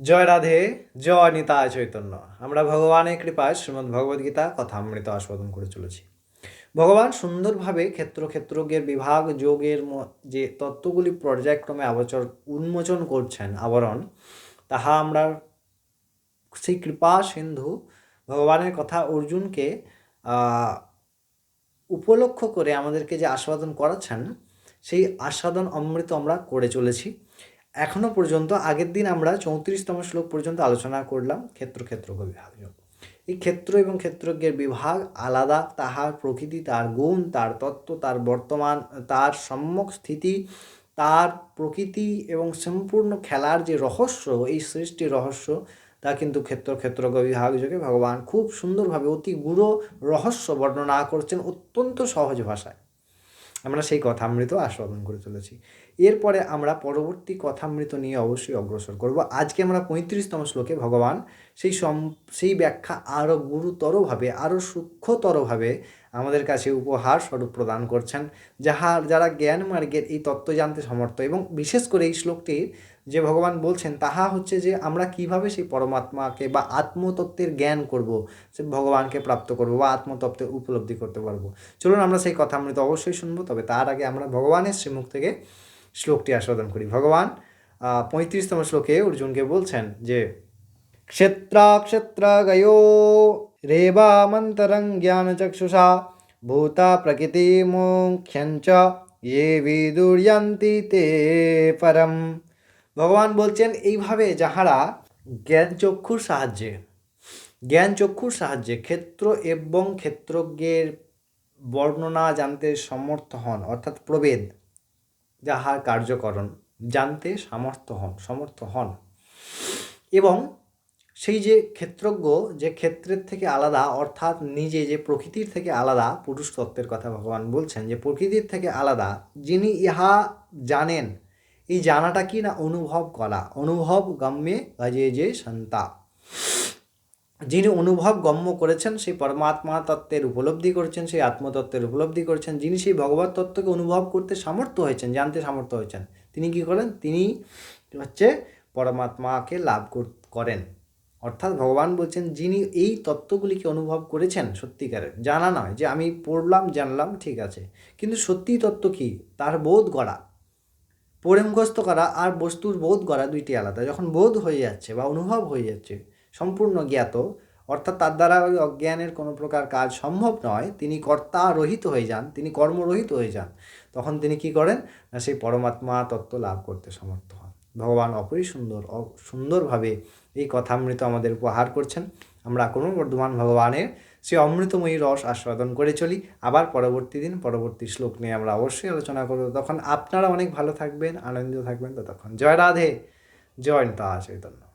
জয় রাধে, জয় নিতা চৈতন্য। আমরা ভগবানের কৃপায় শ্রীমদ্ ভগবদ্গীতা কথা অমৃত আস্বাদন করে চলেছি। ভগবান সুন্দরভাবে ক্ষেত্র ক্ষেত্রজ্ঞের বিভাগ যোগের যে তত্ত্বগুলি পর্যায়ক্রমে আবচর উন্মোচন করছেন আবরণ, তাহা আমরা সেই কৃপা সিন্ধু ভগবানের কথা অর্জুনকে উপলক্ষ করে আমাদেরকে যে আস্বাদন করাচ্ছেন, সেই আস্বাদন অমৃত আমরা করে চলেছি। এখনও পর্যন্ত, আগের দিন আমরা চৌত্রিশতম শ্লোক পর্যন্ত আলোচনা করলাম, ক্ষেত্র ক্ষেত্র বিভাগ এই ক্ষেত্র এবং ক্ষেত্রজ্ঞের বিভাগ আলাদা, তাহার প্রকৃতি, তার গুণ, তার তত্ত্ব, তার বর্তমান, তার সম্যক স্থিতি, তার প্রকৃতি এবং সম্পূর্ণ খেলার যে রহস্য, এই সৃষ্টির রহস্য, তা কিন্তু ক্ষেত্র ক্ষেত্র বিভাগ যোগে ভগবান খুব সুন্দরভাবে অতি গূঢ় রহস্য বর্ণনা করছেন অত্যন্ত সহজ ভাষায়। আমরা সেই কথামৃত আস্বাদন করে চলেছি। এরপরে আমরা পরবর্তী কথামৃত নিয়ে অবশ্যই অগ্রসর করব। আজকে আমরা পঁয়ত্রিশতম শ্লোকে ভগবান সেই সম, সেই ব্যাখ্যা আরও গুরুতরভাবে আরও সূক্ষ্মতরভাবে আমাদের কাছে উপহার স্বরূপ প্রদান করছেন, যাহা, যারা জ্ঞান মার্গের এই তত্ত্ব জানতে সমর্থ। এবং বিশেষ করে এই শ্লোকটির যে ভগবান বলছেন, তাহা হচ্ছে যে আমরা কীভাবে সেই পরমাত্মাকে বা আত্মতত্ত্বের জ্ঞান করব, সে ভগবানকে প্রাপ্ত করব বা আত্মতত্ত্বে উপলব্ধি করতে পারব। চলুন আমরা সেই কথা আমরা তো অবশ্যই শুনব, তবে তার আগে আমরা ভগবানের শ্রীমুখ থেকে শ্লোকটি আস্বাদন করি। ভগবান পঁয়ত্রিশতম শ্লোকে অর্জুনকে বলছেন যে ক্ষেত্রাক্ষেত্রগयो रेवामन्तरं ज्ञानचक्षुषा भूता প্রকৃতিমুখ্যঞ্চ ये বিদুর্যন্তি তে পরম ভগবান বলছেন এইভাবে যাহারা জ্ঞান চক্ষুর সাহায্যে জ্ঞান চক্ষুর সাহায্যে ক্ষেত্র এবং ক্ষেত্রজ্ঞের বর্ণনা জানতে সমর্থ হন অর্থাৎ প্রভেদ যাহার কার্যকরণ জানতে সামর্থ্য হন সমর্থ হন এবং সেই যে ক্ষেত্রজ্ঞ যে ক্ষেত্রের থেকে আলাদা, অর্থাৎ নিজে যে প্রকৃতির থেকে আলাদা, পুরুষ তত্ত্বের কথা ভগবান বলছেন যে প্রকৃতির থেকে আলাদা, যিনি ইহা জানেন, এই জানাটা কি না অনুভব করা অনুভব গম্যে অজে যে সন্তা। যিনি অনুভব গম্য করেছেন, সেই পরমাত্মা তত্ত্বের উপলব্ধি করেছেন, সেই আত্মতত্ত্বের উপলব্ধি করেছেন, যিনি সেই ভগবত তত্ত্বকে অনুভব করতে সামর্থ্য হয়েছেন, জানতে সামর্থ্য হয়েছেন, তিনি কি করেন? তিনি হচ্ছে পরমাত্মাকে লাভ করেন। অর্থাৎ ভগবান বলছেন, যিনি এই তত্ত্বগুলিকে অনুভব করেছেন সত্যিকারের, জানা নয় যে আমি পড়লাম, জানলাম, ঠিক আছে। কিন্তু সত্যি তত্ত্ব কি? তার বোধ করা পড়ে করা আর বস্তুর বোধ করা দুইটি আলাদা। যখন বোধ হয়ে যাচ্ছে বা অনুভব হয়ে যাচ্ছে, সম্পূর্ণ জ্ঞাত, অর্থাৎ তার দ্বারা অজ্ঞানের কোনো প্রকার কাজ সম্ভব নয়, তিনি কর্তা রহিত হয়ে যান, তিনি কর্মরহিত হয়ে যান, তখন তিনি কি করেন? না, সেই পরমাত্মা তত্ত্ব লাভ করতে সমর্থ হন। ভগবান অপরি সুন্দর সুন্দরভাবে এই কথামৃত আমাদের উপহার করছেন। আমরা কোনো বর্ধমান ভগবানের সেই অমৃতময়ী রস আস্বাদন করে চলি। আবার পরবর্তী দিন, পরবর্তী শ্লোক নিয়ে আমরা অবশ্যই আলোচনা করব। তখন আপনারা অনেক ভালো থাকবেন, আনন্দিত থাকবেন। ততক্ষণ জয় রাধে, জয় নিতা চৈতন্য।